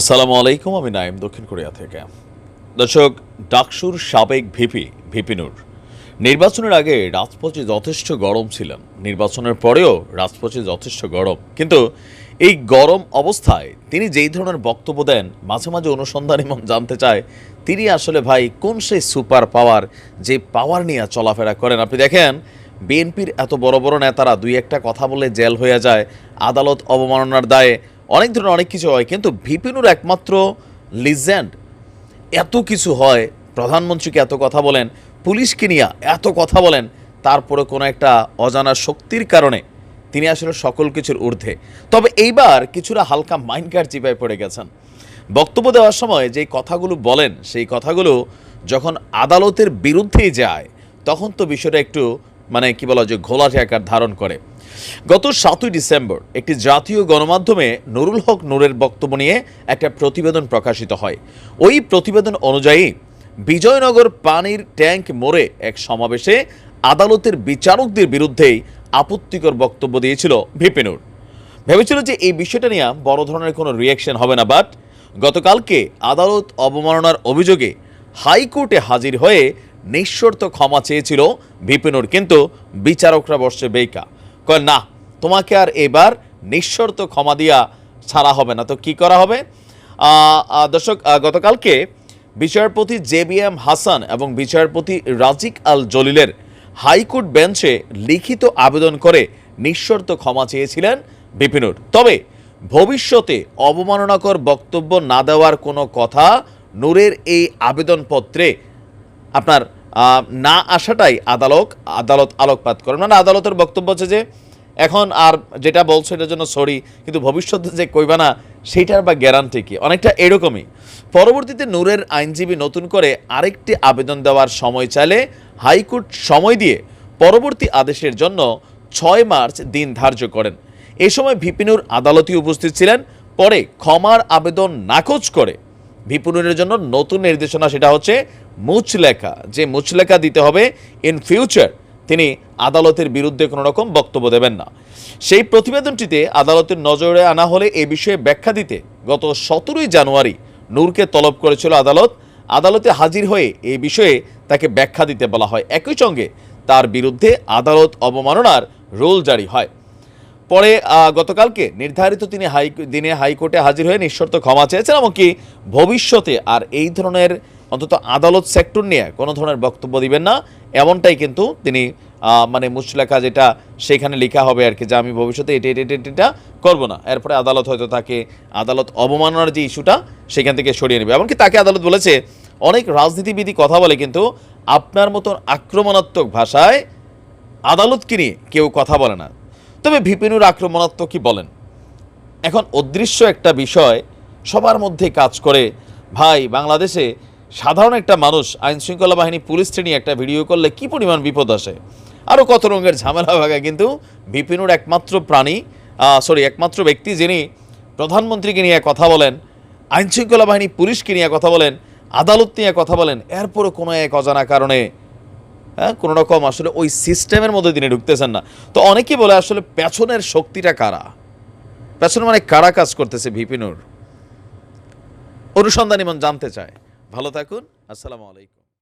আসসালামু আলাইকুম, আমি নাইম দক্ষিণ কোরিয়া থেকে। দর্শক, ডাকসুর সাবেক ভিপি ভিপিনুর নির্বাচনের আগে রাজপথে যথেষ্ট গরম ছিলেন। নির্বাচনের পরেও রাজপথে যথেষ্ট গরম। কিন্তু এই গরম অবস্থায় তিনি যেই ধরনের বক্তব্য দেন, মাঝে মাঝে অনুসন্ধান এবং জানতে চায়, তিনি আসলে ভাই কোন সেই সুপার পাওয়ার যে পাওয়ার নিয়ে চলাফেরা করেন। আপনি দেখেন, বিএনপির এত বড় বড় নেতারা দুই একটা কথা বলে জেল হয়ে যায়, আদালত অবমাননার দায়ে অনেক ধরনের অনেক কিছু হয়, কিন্তু ভিপিনুর একমাত্র লিজেন্ড। এত কিছু হয়, প্রধানমন্ত্রীকে এত কথা বলেন, পুলিশকে নিয়ে এত কথা বলেন, তারপরে কোনো একটা অজানা শক্তির কারণে তিনি আসলে সকল কিছুর ঊর্ধ্বে। তবে এইবার কিছুটা হালকা মাইন্ড কার্ড চিপায় পড়ে গেছেন। বক্তব্য দেওয়ার সময় যে কথাগুলো বলেন, সেই কথাগুলো যখন আদালতের বিরুদ্ধেই যায়, তখন তো বিষয়টা একটু মানে কি বলা যে ঘোলাটে আকার ধারণ করে। গত সাতই ডিসেম্বর একটি জাতীয় গণমাধ্যমে নুরুল হক নূরের বক্তব্য নিয়ে একটা প্রতিবেদন প্রকাশিত হয়। ওই প্রতিবেদন অনুযায়ী, বিজয়নগর পানির ট্যাঙ্ক মোড়ে এক সমাবেশে আদালতের বিচারকদের বিরুদ্ধেই আপত্তিকর বক্তব্য দিয়েছিল ভিপিনুর ভেবেছিল যে এই বিষয়টা নিয়ে বড় ধরনের কোনো রিয়াকশন হবে না বাট গতকালকে আদালত অবমাননার অভিযোগে হাইকোর্টে হাজির হয়ে নিঃশর্ত ক্ষমা চেয়েছিল বিপিনুর, কিন্তু বিচারকরা বসছে বেইকা। কয়, না, তোমাকে আর এবার নিঃশর্ত ক্ষমা দিয়া ছাড়া হবে না। তো কি করা হবে? দর্শক গতকালকে বিচারপতি জে বি এম হাসান এবং বিচারপতি রাজিক আল জলিলের হাইকোর্ট বেঞ্চে লিখিত আবেদন করে নিঃশর্ত ক্ষমা চেয়েছিলেন বিপিনুর। তবে ভবিষ্যতে অবমাননাকর বক্তব্য না দেওয়ার কোনো কথা নূরের এই আবেদনপত্রে আপনার না আসাটাই আদালত আদালত আলোকপাত করেন মানে আদালতের বক্তব্য হচ্ছে যে, এখন আর যেটা বলছো এটার জন্য সরি কিন্তু ভবিষ্যতে যে কইবা না সেইটার বা গ্যারান্টি কি? অনেকটা এরকমই। পরবর্তীতে নূরের আইনজীবী নতুন করে আরেকটি আবেদন দেওয়ার সময় চাইলে হাইকোর্ট সময় দিয়ে পরবর্তী আদেশের জন্য ছয় মার্চ দিন ধার্য করেন। এ সময় ভিপিনুর আদালতে উপস্থিত ছিলেন, পরে ক্ষমার আবেদন নাকচ করে ভিপুনের জন্য নতুন নির্দেশনা সেটা হচ্ছে মুচলেখা। যে মুচলেখা দিতে হবে ইন ফিউচার তিনি আদালতের বিরুদ্ধে কোনো রকম বক্তব্য দেবেন না। সেই প্রতিবেদনটিতে আদালতের নজরে আনা হলে এ বিষয়ে ব্যাখ্যা দিতে গত সতেরোই জানুয়ারি নূরকে তলব করেছিল আদালত। আদালতে হাজির হয়ে এই বিষয়ে তাকে ব্যাখ্যা দিতে বলা হয়। একই সঙ্গে তার বিরুদ্ধে আদালত অবমাননার রোল জারি হয়। পরে গতকালকে নির্ধারিত তিনি হাই, দিনে হাইকোর্টে হাজির হয়ে নিঃশর্ত ক্ষমা চেয়েছেন, এমনকি ভবিষ্যতে আর এই ধরনের অন্তত আদালত সেক্টর নিয়ে কোনো ধরনের বক্তব্য দিবেন না। এমনটাই কিন্তু তিনি মানে মুচলেখা যেটা সেখানে লেখা হবে আর কি, যে আমি ভবিষ্যতে এটা এটা এটা, এটা- করব না। এরপরে আদালত হয়তো তাকে, আদালত অবমাননার যে ইস্যুটা সেখান থেকে সরিয়ে নেবে। এমনকি তাকে আদালত বলেছে, অনেক রাজনীতিবিদই কথা বলে কিন্তু আপনার মতন আক্রমণাত্মক ভাষায় আদালতকে নিয়ে কেউ কথা বলে না। তবে ভিপিনুর আক্রমণাত্মক কি বলেন? এখন অদৃশ্য একটা বিষয়, সবার মধ্যে কাজ করে। ভাই, বাংলাদেশে সাধারণ একটা মানুষ আইন শৃঙ্খলা বাহিনী পুলিশকে নিয়ে একটা ভিডিও করলে কি পরিমাণ বিপদ আসে? আরও কত রঙের ঝামেলা ভাগা কিন্তু বিপিনুর একমাত্র প্রাণী সরি একমাত্র ব্যক্তি যিনি প্রধানমন্ত্রীকে নিয়ে কথা বলেন আইন শৃঙ্খলা বাহিনী পুলিশকে নিয়ে কথা বলেন আদালত নিয়ে কথা বলেন, এরপরও কোনো এক অজানা কারণে হ্যাঁ কোনো রকম আসলে ওই সিস্টেমের মধ্যে তিনি ঢুকতেছেন না। তো অনেকে বলে আসলে পেছনের শক্তিটা কারা? পেছনে মানে কারা কাজ করতেছে ভিপিনুর অনুসন্ধানী মন জানতে চায়। ভালো থাকুন, আসসালামু আলাইকুম।